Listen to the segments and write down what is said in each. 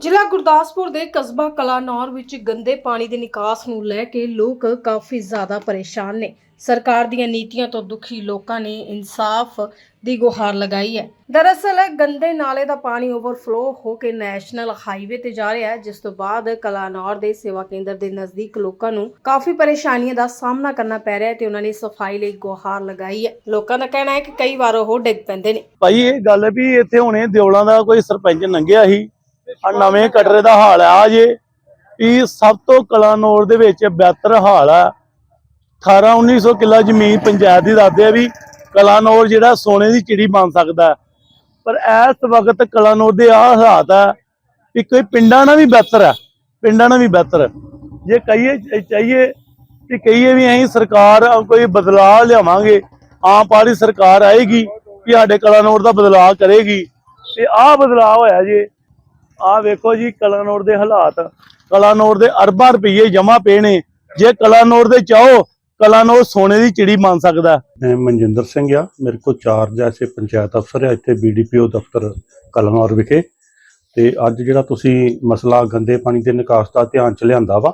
ਜ਼ਿਲ੍ਹਾ ਗੁਰਦਾਸਪੁਰ ਦੇ ਕਸਬਾ ਕਲਾਨੌਰ ਵਿੱਚ ਗੰਦੇ ਪਾਣੀ ਦੇ ਨਿਕਾਸ ਨੂੰ ਲੈ ਕੇ ਲੋਕ ਕਾਫੀ ਜ਼ਿਆਦਾ ਪਰੇਸ਼ਾਨ ਨੇ। ਸਰਕਾਰ ਦੀਆਂ ਨੀਤੀਆਂ ਤੋਂ ਦੁਖੀ ਲੋਕਾਂ ਨੇ ਇਨਸਾਫ ਦੀ ਗੁਹਾਰ ਲਗਾਈ ਹੈ। ਦਰਅਸਲ, ਗੰਦੇ ਨਾਲੇ ਦਾ ਪਾਣੀ ਓਵਰਫਲੋ ਹੋ ਕੇ ਨੈਸ਼ਨਲ ਹਾਈਵੇ ਤੇ ਜਾ ਰਿਹਾ ਹੈ, ਜਿਸ ਤੋਂ ਬਾਅਦ ਕਲਾਨੌਰ ਦੇ ਸੇਵਾ ਕੇਂਦਰ ਦੇ ਨਜ਼ਦੀਕ ਲੋਕਾਂ ਨੂੰ ਕਾਫੀ ਪਰੇਸ਼ਾਨੀਆਂ ਦਾ ਸਾਹਮਣਾ ਕਰਨਾ ਪੈ ਰਿਹਾ ਹੈ ਤੇ ਉਹਨਾਂ ਨੇ ਸਫ਼ਾਈ ਲਈ ਗੁਹਾਰ ਲਗਾਈ ਹੈ। ਲੋਕਾਂ ਦਾ ਕਹਿਣਾ ਹੈ ਕਿ ਕਈ ਵਾਰ ਉਹ ਡਿੱਗ ਪੈਂਦੇ ਨੇ। ਭਾਈ, ਇਹ ਗੱਲ ਵੀ ਇੱਥੇ ਹੁਣੇ ਦਿਉਲਾਂ ਦਾ ਕੋਈ ਸਰਪੰਚ ਲੰਘਿਆ ਸੀ। ਆ ਨਵੇਂ ਕਟਰੇ ਦਾ ਹਾਲ ਆ ਜੇ। ਵੀ ਸਭ ਤੋਂ ਕਲਾਨੌਰ ਦੇ ਵਿੱਚ ਬਿਹਤਰ ਹਾਲ ਆ। 18 1900 ਕਿੱਲਾ ਜ਼ਮੀਨ ਪੰਚਾਇਤ ਦੀ ਦੱਸਦੇ ਆ ਵੀ ਕਲਾਨੌਰ ਜਿਹੜਾ ਸੋਨੇ ਦੀ ਚਿੜੀ ਬਣ ਸਕਦਾ ਪਰ ਇਸ ਵਕਤ ਕਲਾਨੌਰ ਦੇ ਆ ਹਾਲਾਤ ਆ ਵੀ ਕੋਈ ਪਿੰਡਾਂ ਨਾਲ ਵੀ ਬਿਹਤਰ ਆ। ਪਿੰਡਾਂ ਨਾਲ ਵੀ ਬਿਹਤਰ ਜੇ ਕਹੀਏ ਚਾਹੀਏ ਕਿ ਕਹੀਏ ਵੀ ਅਸੀਂ ਸਰਕਾਰ ਕੋਈ ਬਦਲਾਅ ਲਿਆਵਾਂਗੇ, ਆਮ ਪਾਰਟੀ ਸਰਕਾਰ ਆਏਗੀ ਕਿ ਸਾਡੇ ਕਲਾਨੌਰ ਦਾ ਬਦਲਾਅ ਕਰੇਗੀ। ਤੇ ਆਹ ਬਦਲਾਅ ਹੋਇਆ ਜੇ ਆਹ ਵੇਖੋ ਜੀ ਕਲਾਨੌਰ ਦੇ ਹਾਲਾਤ। ਕਲਾਨੌਰ ਦੇ ਅਰਬਾਂ ਰੁਪਏ ਜਮਾ ਪਏ ਨੇ। ਜੇ ਕਲਾਨੌਰ ਦੇ ਚਾਹੋ, ਕਲਾਨੌਰ ਸੋਨੇ ਦੀ ਚਿੜੀ ਬਣ ਸਕਦਾ। ਮੈਂ ਮਨਜਿੰਦਰ ਸਿੰਘ ਆ, ਮੇਰੇ ਕੋਲ ਚਾਰ ਜੈਸੇ ਪੰਚਾਇਤ ਅਫਸਰ ਆ, ਇੱਥੇ ਬੀਡੀਪੀਓ ਦਫ਼ਤਰ ਕਲਨੌਰ ਵਿਖੇ। ਤੇ ਅੱਜ ਜਿਹੜਾ ਤੁਸੀਂ ਮਸਲਾ ਗੰਦੇ ਪਾਣੀ ਦੇ ਨਿਕਾਸ ਦਾ ਧਿਆਨ ਚ ਲਿਆਂਦਾ ਵਾ,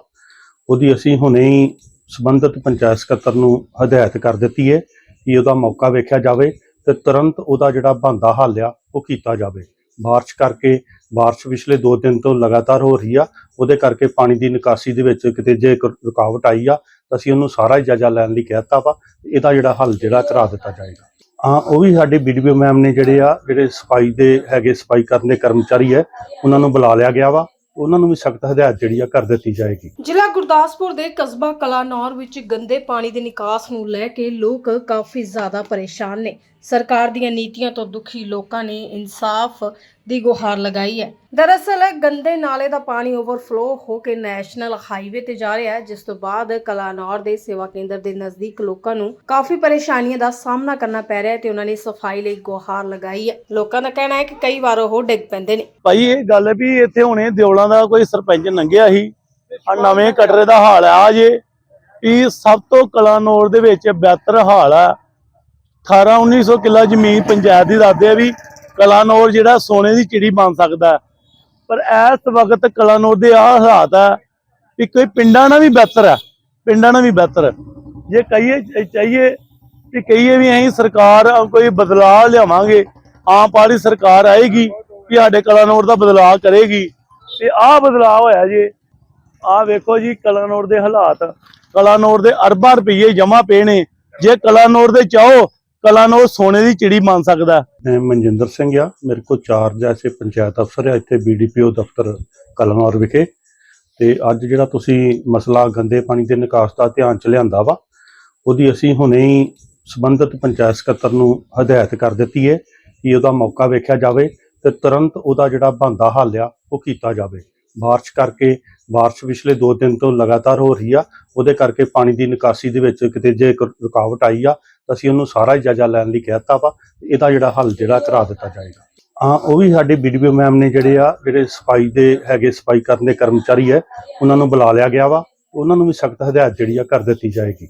ਉਹਦੀ ਅਸੀਂ ਹੁਣੇ ਹੀ ਸੰਬੰਧਿਤ ਪੰਚਾਇਤ ਸਕੱਤਰ ਨੂੰ ਹਦਾਇਤ ਕਰ ਦਿੱਤੀ ਹੈ ਕਿ ਉਹਦਾ ਮੌਕਾ ਵੇਖਿਆ ਜਾਵੇ ਤੇ ਤੁਰੰਤ ਉਹਦਾ ਜਿਹੜਾ ਬੰਦਾ ਹੱਲ ਆ, ਉਹ ਕੀਤਾ ਜਾਵੇ। ਬਾਰਿਸ਼ ਕਰਕੇ, ਬਾਰਿਸ਼ ਪਿਛਲੇ 2 ਦਿਨ ਤੋਂ ਲਗਾਤਾਰ ਹੋ ਰਹੀ ਆ, ਉਹਦੇ ਕਰਕੇ ਪਾਣੀ ਦੀ ਨਿਕਾਸੀ ਦੇ ਵਿੱਚ ਕਿਤੇ ਜੇ ਕੋਈ ਰੁਕਾਵਟ ਆਈ ਆ, ਤਾਂ ਅਸੀਂ ਉਹਨੂੰ ਸਾਰਾ ਹੀ ਜਾਇਜ਼ਾ ਲੈਣ ਲਈ ਕਹਿਤਾ ਵਾ ਇਹਦਾ ਜਿਹੜਾ ਹੱਲ ਜਿਹੜਾ ਕਰਾ ਦਿੱਤਾ ਜਾਏਗਾ। ਹਾਂ, ਉਹ ਵੀ ਸਾਡੇ ਬੀਡੀਪੀਓ ਮੈਮ ਨੇ ਜਿਹੜੇ ਆ, ਜਿਹੜੇ ਸਫ਼ਾਈ ਦੇ ਹੈਗੇ ਸਫ਼ਾਈ ਕਰਨ ਦੇ ਕਰਮਚਾਰੀ ਹੈ, ਉਹਨਾਂ ਨੂੰ ਬੁਲਾ ਲਿਆ ਗਿਆ ਵਾ। ਉਹਨਾਂ ਨੂੰ ਵੀ ਸਖਤ ਹਦਾਇਤ ਜਿਹੜੀ ਆ ਕਰ ਦਿੱਤੀ ਜਾਏਗੀ। ਜ਼ਿਲ੍ਹਾ ਗੁਰਦਾਸਪੁਰ ਦੇ ਕਸਬਾ ਕਲਾਨੌਰ ਵਿੱਚ ਗੰਦੇ ਪਾਣੀ ਦੇ ਨਿਕਾਸ ਨੂੰ ਲੈ ਕੇ ਲੋਕ ਕਾਫੀ ਜ਼ਿਆਦਾ ਪਰੇਸ਼ਾਨ ਨੇ। ਸਰਕਾਰ ਦੀਆਂ ਨੀਤੀਆਂ ਤੋਂ ਦੁਖੀ ਲੋਕਾਂ ਨੇ ਇਨਸਾਫ ਦੀ ਗੁਹਾਰ ਲਗਾਈ ਹੈ। ਦਰਅਸਲ, ਗੰਦੇ ਨਾਲੇ ਦਾ ਪਾਣੀ ਓਵਰਫਲੋ ਹੋ ਕੇ ਨੈਸ਼ਨਲ ਹਾਈਵੇ ਤੇ ਜਾ ਰਿਹਾ ਹੈ, ਜਿਸ ਤੋਂ ਬਾਅਦ ਕਲਾਨੌਰ ਦੇ ਸੇਵਾ ਕੇਂਦਰ ਦੇ ਨਜ਼ਦੀਕ ਲੋਕਾਂ ਨੂੰ ਕਾਫੀ ਪਰੇਸ਼ਾਨੀਆਂ ਦਾ ਸਾਹਮਣਾ ਕਰਨਾ ਪੈ ਰਿਹਾ ਹੈ ਤੇ ਉਹਨਾਂ ਨੇ ਸਫ਼ਾਈ ਲਈ ਗੁਹਾਰ ਲਗਾਈ ਹੈ। ਲੋਕਾਂ ਦਾ ਕਹਿਣਾ ਹੈ ਕਿ ਕਈ ਵਾਰ ਉਹ ਡਿੱਗ ਪੈਂਦੇ ਨੇ। ਭਾਈ, ਇਹ ਗੱਲ ਹੈ ਵੀ ਇੱਥੇ ਹੁਣੇ ਦਿਉਲਾਂ ਦਾ ਕੋਈ ਸਰਪੰਚ ਲੰਘਿਆ ਸੀ। ਆ ਨਵੇਂ ਕਟਰੇ ਦਾ ਹਾਲ ਆ ਜੇ ਵੀ ਸਭ ਤੋਂ ਕਲਾਨੌਰ ਦੇ ਵਿੱਚ ਬਿਹਤਰ ਹਾਲ ਆ 18 1900 ਕਿੱਲਾ ਜ਼ਮੀਨ ਪੰਚਾਇਤ ਦੀ ਦੱਸਦੇ ਆ ਵੀ ਕਲਾਨੌਰ ਜਿਹੜਾ ਸੋਨੇ ਦੀ ਚਿੜੀ ਬਣ ਸਕਦਾ ਪਰ ਇਸ ਵਕਤ ਕਲਾਨੌਰ ਦੇ ਆ ਹਾਲਾਤ ਆ ਵੀ ਕੋਈ ਪਿੰਡਾਂ ਨਾਲ ਵੀ ਬਿਹਤਰ ਆ ਪਿੰਡਾਂ ਨਾਲ ਵੀ ਬਿਹਤਰ ਜੇ ਕਹੀਏ ਚਾਹੀਏ ਕਿ ਕਹੀਏ ਵੀ ਅਸੀਂ ਸਰਕਾਰ ਕੋਈ ਬਦਲਾਅ ਲਿਆਵਾਂਗੇ, ਆਮ ਪਾਰਟੀ ਸਰਕਾਰ ਆਏਗੀ ਕਿ ਸਾਡੇ ਕਲਾਨੌਰ ਦਾ ਬਦਲਾਅ ਕਰੇਗੀ। ਤੇ ਆਹ ਬਦਲਾਅ ਹੋਇਆ ਜੀ, ਆਹ ਵੇਖੋ ਜੀ ਕਲਾਨੌਰ ਦੇ ਹਾਲਾਤ। ਕਲਾਨੌਰ ਦੇ ਅਰਬਾਂ ਰੁਪਏ ਜਮਾ ਪਏ ਨੇ। ਜੇ ਕਲਾਨੌਰ ਦੇ ਚਾਹੋ ਕਲਾਨੌਰ ਸੋਨੇ ਦੀ ਚਿੜੀ ਮੰਨ ਸਕਦਾ ਮੈਂ ਮਨਜਿੰਦਰ ਸਿੰਘ ਆ, ਮੇਰੇ ਕੋਲ ਚਾਰ ਜੈਸੇ ਪੰਚਾਇਤ ਅਫਸਰ ਆ, ਇੱਥੇ ਬੀਡੀਪੀਓ ਦਫ਼ਤਰ ਕਲਨੌਰ ਵਿਖੇ। ਤੇ ਅੱਜ ਜਿਹੜਾ ਤੁਸੀਂ ਮਸਲਾ ਗੰਦੇ ਪਾਣੀ ਦੇ ਨਿਕਾਸ ਦਾ ਧਿਆਨ ਚ ਲਿਆਂਦਾ ਵਾ, ਉਹਦੀ ਅਸੀਂ ਹੁਣੇ ਹੀ ਸੰਬੰਧਿਤ ਪੰਚਾਇਤ ਸਕੱਤਰ ਨੂੰ ਹਦਾਇਤ ਕਰ ਦਿੱਤੀ ਹੈ ਕਿ ਉਹਦਾ ਮੌਕਾ ਵੇਖਿਆ ਜਾਵੇ ਤੇ ਤੁਰੰਤ ਉਹਦਾ ਜਿਹੜਾ ਬੰਦਾ ਹੱਲ ਆ, ਉਹ ਕੀਤਾ ਜਾਵੇ। ਬਾਰਿਸ਼ ਕਰਕੇ, ਬਾਰਿਸ਼ ਪਿਛਲੇ 2 ਦਿਨ ਤੋਂ ਲਗਾਤਾਰ ਹੋ ਰਹੀ ਆ, ਉਹਦੇ ਕਰਕੇ ਪਾਣੀ ਦੀ ਨਿਕਾਸੀ ਦੇ ਵਿੱਚ ਕਿਤੇ ਜੇ ਕੋਈ ਰੁਕਾਵਟ ਆਈ ਆ ਅਸੀਂ ਉਹਨੂੰ ਸਾਰਾ ਜਾਇਜ਼ਾ ਲੈਣ ਲਈ ਕਹਿਤਾ ਵਾ ਇਹਦਾ ਜਿਹੜਾ ਹੱਲ ਜਿਹੜਾ ਕਰਾ ਦਿੱਤਾ ਜਾਏਗਾ। ਹਾਂ, ਉਹ ਵੀ ਸਾਡੇ ਬੀਡੀਪੀਓ ਮੈਮ ਨੇ ਜਿਹੜੇ ਆ, ਜਿਹੜੇ ਸਫ਼ਾਈ ਦੇ ਹੈਗੇ ਸਫ਼ਾਈ ਕਰਨ ਦੇ ਕਰਮਚਾਰੀ ਹੈ, ਉਹਨਾਂ ਨੂੰ ਬੁਲਾ ਲਿਆ ਗਿਆ ਵਾ, ਉਹਨਾਂ ਨੂੰ ਵੀ ਸਖਤ ਹਦਾਇਤ ਜਿਹੜੀ ਆ ਕਰ ਦਿੱਤੀ ਜਾਏਗੀ।